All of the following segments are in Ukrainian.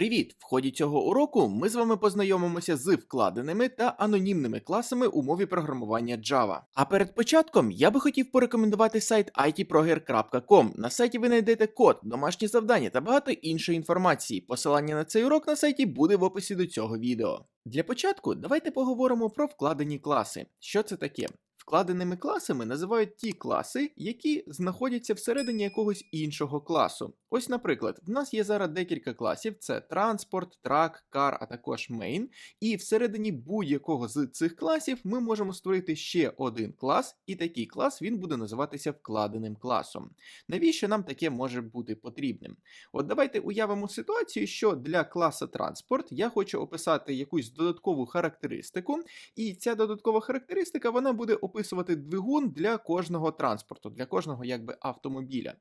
Привіт! В ході цього уроку ми з вами познайомимося з вкладеними та анонімними класами у мові програмування Java. А перед початком я би хотів порекомендувати сайт itproger.com. На сайті ви знайдете код, домашні завдання та багато іншої інформації. Посилання на цей урок на сайті буде в описі до цього відео. Для початку давайте поговоримо про вкладені класи. Що це таке? Вкладеними класами називають ті класи, які знаходяться всередині якогось іншого класу. Ось, наприклад, в нас є зараз декілька класів: це транспорт, трак, кар, а також main. І всередині будь-якого з цих класів ми можемо створити ще один клас, і такий клас він буде називатися вкладеним класом. Навіщо нам таке може бути потрібним? От давайте уявимо ситуацію, що для класа транспорт я хочу описати якусь додаткову характеристику, і ця додаткова характеристика вона буде описувати двигун для кожного транспорту, для кожного якби автомобіля.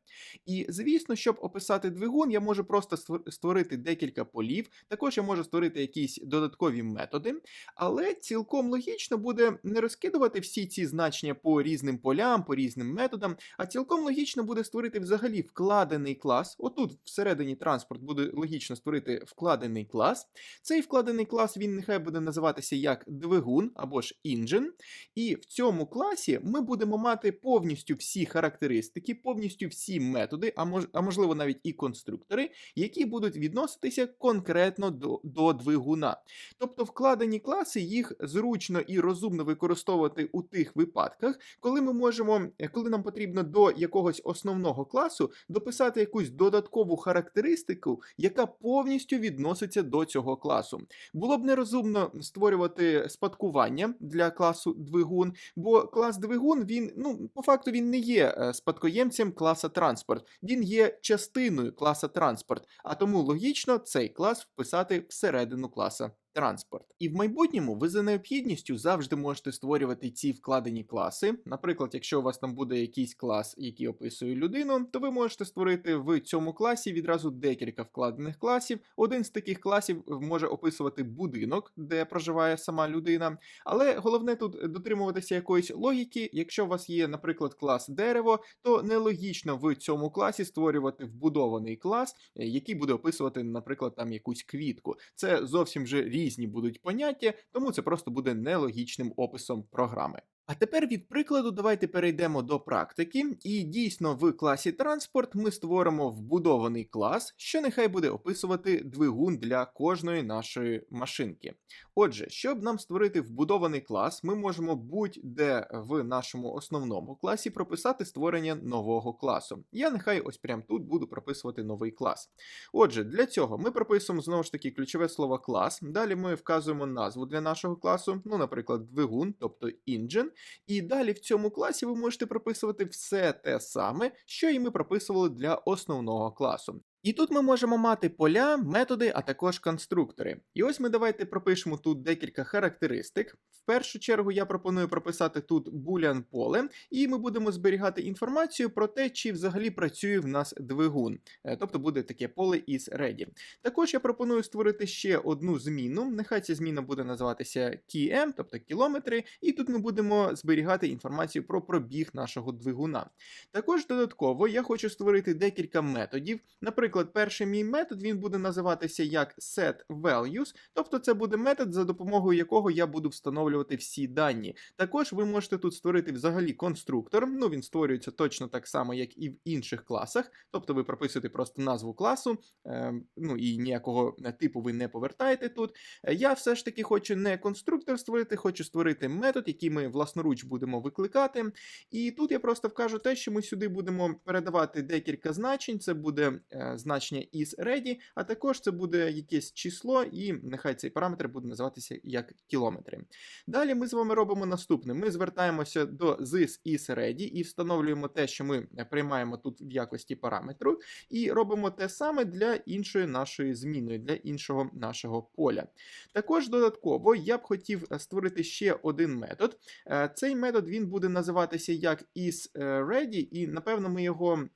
І звісно, щоб описати двигун, я можу просто створити декілька полів. Також я можу створити якісь додаткові методи, але цілком логічно буде не розкидувати всі ці значення по різним полям, по різним методам, а цілком логічно буде створити взагалі вкладений клас. Отут всередині транспорт буде логічно створити вкладений клас. Цей вкладений клас він нехай буде називатися як двигун або ж engine. І в цьому класі ми будемо мати повністю всі характеристики, повністю всі методи, а мож, а можливо навіть і конструктори, які будуть відноситися конкретно до, до двигуна. Тобто вкладені класи їх зручно і розумно використовувати у тих випадках, коли ми можемо, коли нам потрібно до якогось основного класу дописати якусь додаткову характеристику, яка повністю відноситься до цього класу. Було б нерозумно створювати спадкування для класу двигун, бо клас двигун він ну по факту він не є е, спадкоємцем класа транспорт, він є частиною класа транспорт, а тому логічно цей клас вписати всередину класа. Транспорт. І в майбутньому ви за необхідністю завжди можете створювати ці вкладені класи. Наприклад, якщо у вас там буде якийсь клас, який описує людину, то ви можете створити в цьому класі відразу декілька вкладених класів. Один з таких класів може описувати будинок, де проживає сама людина. Але головне тут дотримуватися якоїсь логіки. Якщо у вас є, наприклад, клас дерево, то нелогічно в цьому класі створювати вбудований клас, е, який буде описувати, наприклад, там якусь квітку. Це зовсім вже різні будуть поняття, тому це просто буде нелогічним описом програми. А тепер від прикладу давайте перейдемо до практики. І дійсно в класі транспорт ми створимо вбудований клас, що нехай буде описувати двигун для кожної нашої машинки. Отже, щоб нам створити вбудований клас, ми можемо будь-де в нашому основному класі прописати створення нового класу. Я нехай ось прямо тут буду прописувати новий клас. Отже, для цього ми прописуємо знову ж таки ключове слово клас. Далі ми вказуємо назву для нашого класу, ну, наприклад, двигун, тобто engine. І далі в цьому класі ви можете прописувати все те саме, що і ми прописували для основного класу. І тут ми можемо мати поля, методи, а також конструктори. І ось ми давайте пропишемо тут декілька характеристик. В першу чергу я пропоную прописати тут boolean поле, і ми будемо зберігати інформацію про те, чи взагалі працює в нас двигун. Е, Тобто буде таке поле із ready. Також я пропоную створити ще одну зміну. Нехай ця зміна буде називатися km, тобто кілометри, і тут ми будемо зберігати інформацію про пробіг нашого двигуна. Також додатково я хочу створити декілька методів. Наприклад, перший мій метод він буде називатися як setValues, тобто це буде метод, за допомогою якого я буду встановлювати всі дані. Також ви можете тут створити взагалі конструктор. Ну він створюється точно так само, як і в інших класах. Тобто ви прописуєте просто назву класу, е, ну і ніякого типу ви не повертаєте тут. Е, Я все ж таки хочу не конструктор створити, хочу створити метод, який ми власноруч будемо викликати. І тут я просто вкажу те, що ми сюди будемо передавати декілька значень. Це буде е, значення is ready, а також це буде якесь число, і нехай цей параметр буде називатися як кілометри. Далі ми з вами робимо наступне: ми звертаємося до this is ready і встановлюємо те, що ми приймаємо тут в якості параметру, і робимо те саме для іншої нашої зміни, для іншого нашого поля. Також додатково я б хотів е, створити ще один метод. Е, Цей метод він буде називатися як is ready, і напевно ми його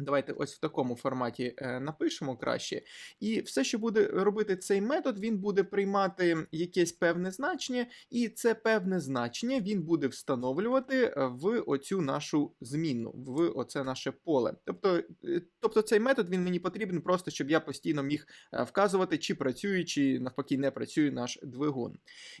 Давайте ось в такому форматі е, напишемо краще. І все, що буде робити цей метод, він буде приймати якесь певне значення, і це певне значення він буде встановлювати в оцю нашу змінну, в оце наше поле. Тобто, е, тобто цей метод він мені потрібен просто, щоб я постійно міг е, вказувати, чи працює, чи навпаки не працює наш двигун.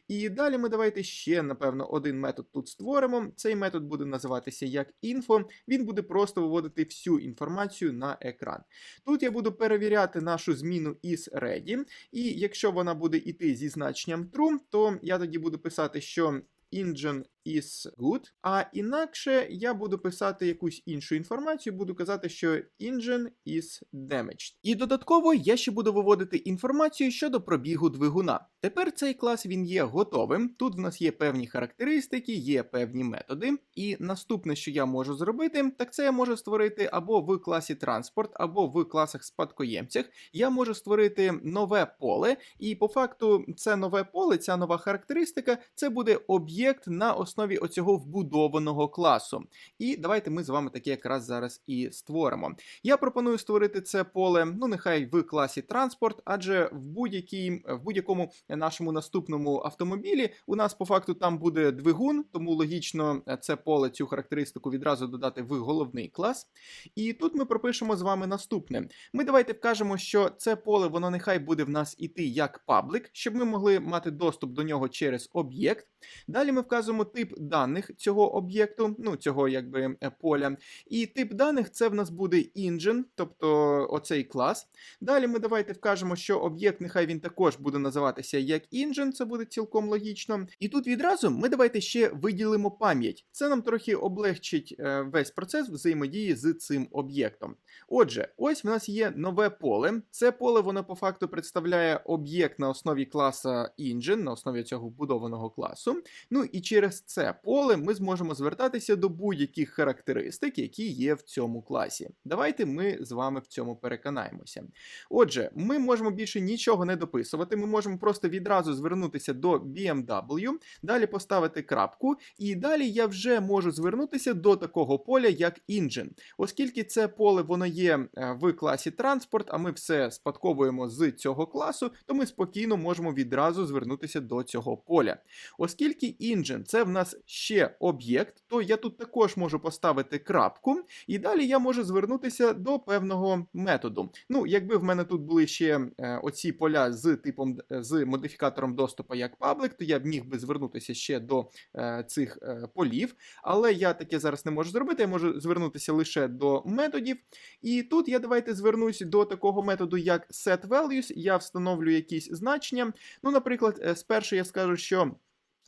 І далі ми давайте ще, напевно, один метод тут створимо. Цей метод буде називатися як info. Він буде просто виводити всю інформацію на екран. Тут я буду перевіряти нашу зміну із ready, і якщо вона буде йти зі значенням true, то я тоді буду писати, що engine is good, а інакше я буду писати якусь іншу інформацію, буду казати, що engine is damaged. І додатково я ще буду виводити інформацію щодо пробігу двигуна. Тепер цей клас він є готовим. Тут в нас є певні характеристики, є певні методи. І наступне, що я можу зробити, так це я можу створити або в класі транспорт, або в класах спадкоємцях. Я можу створити нове поле, і по факту це нове поле, ця нова характеристика, це буде об'єкт на основі оцього вбудованого класу. І давайте ми з вами таке якраз зараз і створимо. Я пропоную створити це поле, ну нехай в класі транспорт, адже в будь-якій в будь-якому нашому наступному автомобілі у нас по факту там буде двигун, тому логічно е, це поле цю характеристику відразу додати в головний клас. І тут ми пропишемо з вами наступне. Ми давайте вкажемо, що це поле воно нехай буде в нас іти як паблик, щоб ми могли мати доступ до нього через об'єкт. Далі ми вказуємо тип даних цього об'єкту, ну цього якби е, поля. І тип даних це в нас буде engine, тобто оцей клас. Далі ми давайте вкажемо, що об'єкт нехай він також буде називатися як engine, це буде цілком логічно. І тут відразу ми давайте ще виділимо пам'ять. Це нам трохи облегчить е, весь процес взаємодії з цим об'єктом. Отже, ось в нас є нове поле. Це поле воно по факту представляє об'єкт на основі класа engine, на основі цього вбудованого класу. Ну і через це поле ми зможемо звертатися до будь-яких характеристик, які є в цьому класі. Давайте ми з вами в цьому переконаємося. Отже, ми можемо більше нічого не дописувати, ми можемо просто відразу звернутися до BMW, далі поставити крапку, і далі я вже можу звернутися до такого поля, як engine. Оскільки це поле воно є е, в класі транспорт, а ми все спадковуємо з цього класу, то ми спокійно можемо відразу звернутися до цього поля. Оскільки engine це в нас ще об'єкт, то я тут також можу поставити крапку, і далі я можу звернутися до певного методу. Ну, якби в мене тут були ще е, оці поля з типом з модифікатором доступу як паблик, то я б міг би звернутися ще до е, цих е, полів. Але я таке зараз не можу зробити, я можу звернутися лише до методів. І тут я давайте звернусь до такого методу, як setValues. Я встановлю якісь значення. Ну, наприклад, е, спершу я скажу, що.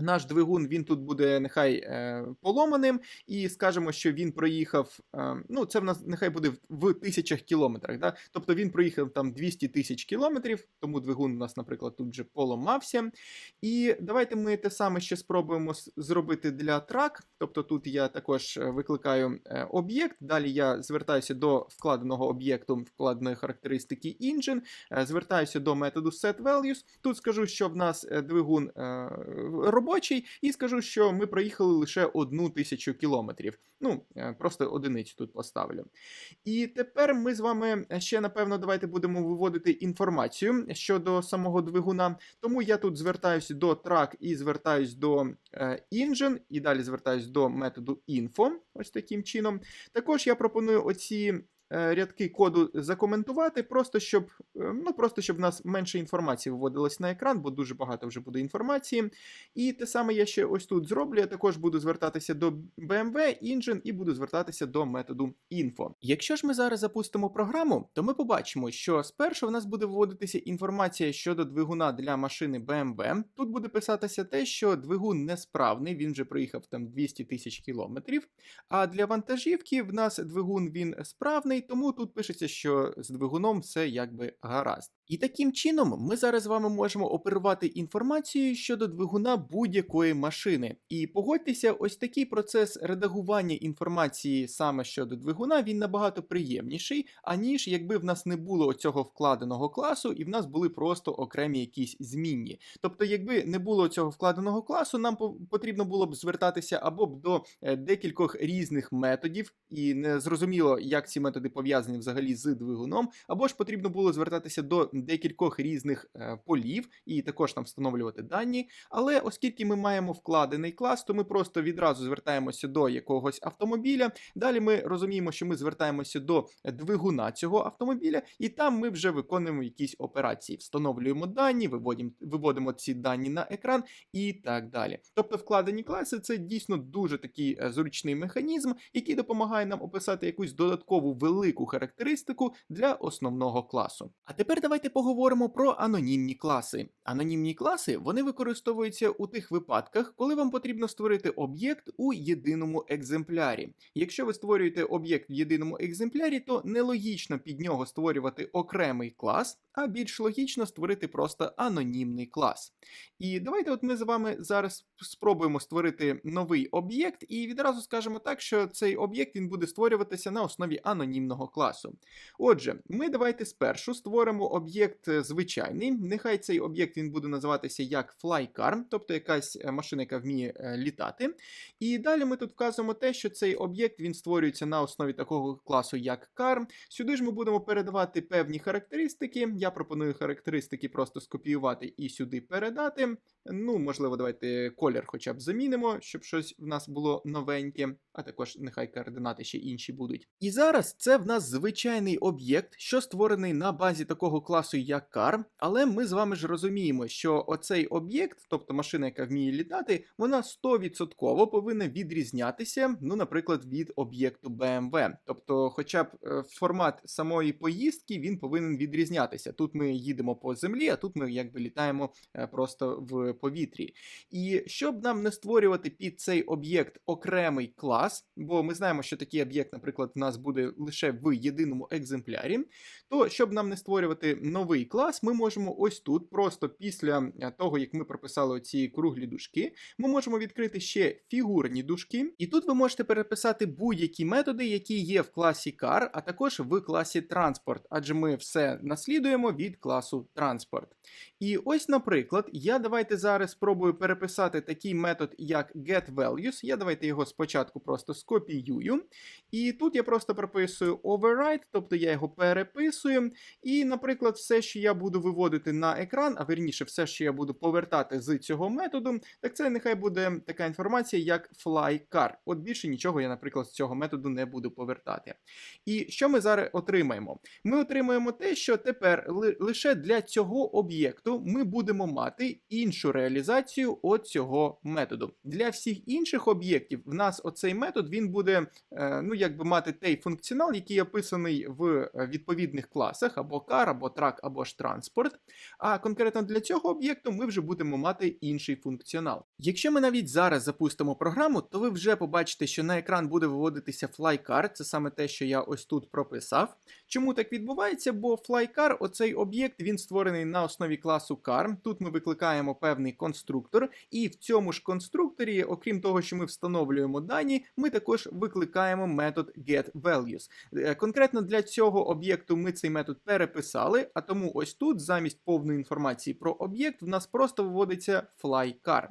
Наш двигун він тут буде нехай е, поломаним, і скажемо, що він проїхав. Е, ну, це в нас нехай буде в, в тисячах кілометрах. Да? Тобто він проїхав там 200 тисяч кілометрів, тому двигун у нас, наприклад, тут вже поламався. І давайте ми те саме ще спробуємо зробити для трак. Тобто тут я також е, викликаю е, об'єкт. Далі я звертаюся до вкладеного об'єкту, вкладеної характеристики engine, е, звертаюся до методу setValues. Тут скажу, що в нас е, двигун е, робочий, і скажу, що ми проїхали лише одну тисячу кілометрів. Ну, е, просто одиницю тут поставлю. І тепер ми з вами ще, напевно, давайте будемо виводити інформацію щодо самого двигуна. Тому я тут звертаюся до track і звертаюсь до е, engine, і далі звертаюсь до методу info. Ось таким чином. Також я пропоную оці Е, рядки коду закоментувати, просто щоб е, ну, просто щоб в нас менше інформації виводилось на екран, бо дуже багато вже буде інформації. І те саме я ще ось тут зроблю. Я також буду звертатися до BMW Engine і буду звертатися до методу info. Якщо ж ми зараз запустимо програму, то ми побачимо, що спершу в нас буде виводитися інформація щодо двигуна для машини BMW. Тут буде писатися те, що двигун несправний, він вже проїхав там 200 тисяч кілометрів. А для вантажівки в нас двигун він справний тому тут пишеться, що з двигуном все якби гаразд. І таким чином ми зараз з вами можемо оперувати інформацією щодо двигуна будь-якої машини. І погодьтеся, ось такий процес редагування інформації саме щодо двигуна, він набагато приємніший, аніж якби в нас не було цього вкладеного класу, і в нас були просто окремі якісь змінні. Тобто, якби не було цього вкладеного класу, нам потрібно було б звертатися або б до е, декількох різних методів, і не зрозуміло, як ці методи пов'язані взагалі з двигуном, або ж потрібно було звертатися до декількох різних е, полів і також там встановлювати дані. Але оскільки ми маємо вкладений клас, то ми просто відразу звертаємося до якогось автомобіля. Далі ми розуміємо, що ми звертаємося до двигуна цього автомобіля, і там ми вже виконуємо якісь операції, встановлюємо дані, виводимо, виводимо ці дані на екран і так далі. Тобто, вкладені класи це дійсно дуже такий е, зручний механізм, який допомагає нам описати якусь додаткову велику характеристику для основного класу. А тепер давайте поговоримо про анонімні класи. Анонімні класи вони використовуються у тих випадках, коли вам потрібно створити об'єкт у єдиному екземплярі. Якщо ви створюєте об'єкт в єдиному екземплярі, то нелогічно під нього створювати окремий клас, а більш логічно створити просто анонімний клас. І давайте от ми з вами зараз спробуємо створити новий об'єкт, і відразу скажемо так, що цей об'єкт він буде створюватися на основі анонімного класу. Отже, ми давайте спершу створимо об'єкт е, звичайний. Нехай цей об'єкт він буде називатися як FlyCar, тобто якась е, машина, яка вміє е, літати. І далі ми тут вказуємо те, що цей об'єкт він створюється на основі такого класу, як car. Сюди ж ми будемо передавати певні характеристики. Я пропоную характеристики просто скопіювати і сюди передати. Ну, можливо, давайте колір хоча б замінимо, щоб щось в нас було новеньке, а також нехай координати ще інші будуть. І зараз це в нас звичайний об'єкт, що створений на базі такого класу, як car, але ми з вами ж розуміємо, що оцей об'єкт, тобто машина, яка вміє літати, вона 100% повинна відрізнятися, ну, наприклад, від об'єкту BMW. Тобто, хоча б е, формат самої поїздки він повинен відрізнятися. Тут ми їдемо по землі, а тут ми якби літаємо е, просто в повітрі. І щоб нам не створювати під цей об'єкт окремий клас, бо ми знаємо, що такий об'єкт, наприклад, в нас буде лише в єдиному екземплярі, то щоб нам не створювати новий клас, ми можемо ось тут, просто після е, того, як ми прописали ці круглі дужки, ми можемо відкрити ще фігурні дужки, і тут ви можете переписати будь-які методи, які є в класі car, а також в класі transport, адже ми все наслідуємо від класу transport. І ось, наприклад, я давайте зараз спробую переписати такий метод, як getValues. Я давайте його спочатку просто скопіюю. І тут я просто прописую override, тобто я його переписую. І, наприклад, все, що я буду виводити на екран, а верніше, все, що я буду повертати з цього методу, так це нехай буде така інформація, як flyCar. От більше нічого я, наприклад, з цього методу не буду повертати. І що ми зараз отримаємо? Ми отримаємо те, що тепер лише для цього об'єкту ми будемо мати іншу реалізацію от цього методу. Для всіх інших об'єктів в нас оцей метод він буде е, ну, якби мати той функціонал, який описаний в е, відповідних класах, або car, або track, або ж транспорт. А конкретно для цього об'єкту ми вже будемо мати інший функціонал. Якщо ми навіть зараз запустимо програму, то ви вже побачите, що на екран буде виводитися FlyCar, це саме те, що я ось тут прописав. Чому так відбувається? Бо FlyCar, оцей об'єкт, він створений на основі класу car. Тут ми викликаємо певний конструктор, і в цьому ж конструкторі, окрім того, що ми встановлюємо дані, ми також викликаємо метод getValues. Е, Конкретно для цього об'єкту ми цей метод переписали, а тому ось тут замість повної інформації про об'єкт в нас просто виводиться FlyCar.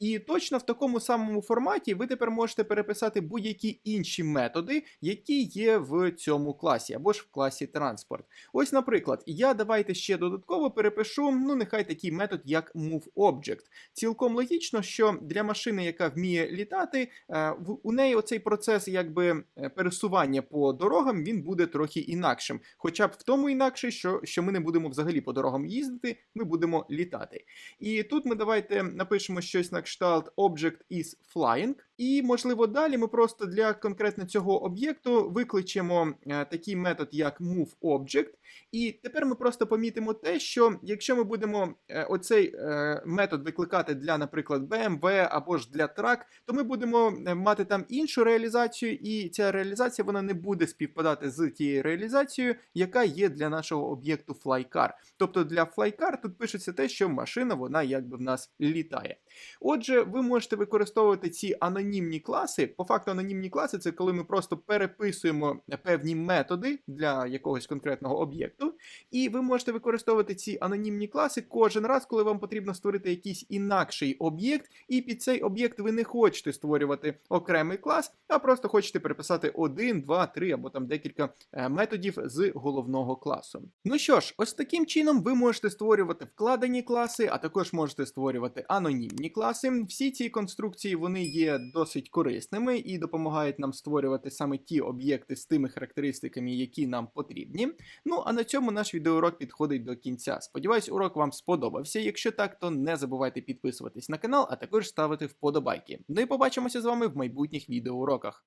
І точно в такому самому форматі ви тепер можете переписати будь-які інші методи, які є в цьому класі, або ж в класі транспорт. Ось, наприклад, я давайте ще додатково перепишу, ну нехай такий метод, як moveObject. Цілком логічно, що для машини, яка вміє літати, е, у неї оцей процес якби е, пересування по дорогам він буде трохи інакшим. Хоча б в тому інакше, що, що ми не будемо взагалі по дорогам їздити, ми будемо літати. І тут ми давайте напишемо щось на gestalt object is flying. І, можливо, далі ми просто для конкретно цього об'єкту викличемо е, такий метод, як moveObject. І тепер ми просто помітимо те, що якщо ми будемо е, оцей е, метод викликати для, наприклад, BMW або ж для track, то ми будемо мати там іншу реалізацію, і ця реалізація вона не буде співпадати з тією реалізацією, яка є для нашого об'єкту FlyCar. Тобто для FlyCar тут пишеться те, що машина вона якби в нас літає. Отже, ви можете використовувати ці анонімні класи. По факту, анонімні класи це коли ми просто переписуємо певні методи для якогось конкретного об'єкту. І ви можете використовувати ці анонімні класи кожен раз, коли вам потрібно створити якийсь інакший об'єкт, і під цей об'єкт ви не хочете створювати окремий клас, а просто хочете переписати один, два, три або там декілька е, методів з головного класу. Ну що ж, ось таким чином ви можете створювати вкладені класи, а також можете створювати анонімні класи. Всі ці конструкції вони є досить корисними і допомагають нам створювати саме ті об'єкти з тими характеристиками, які нам потрібні. Ну а на цьому наш відеоурок підходить до кінця. Сподіваюсь, урок вам сподобався. Якщо так, то не забувайте підписуватись на канал, а також ставити вподобайки. Ну і побачимося з вами в майбутніх відеоуроках.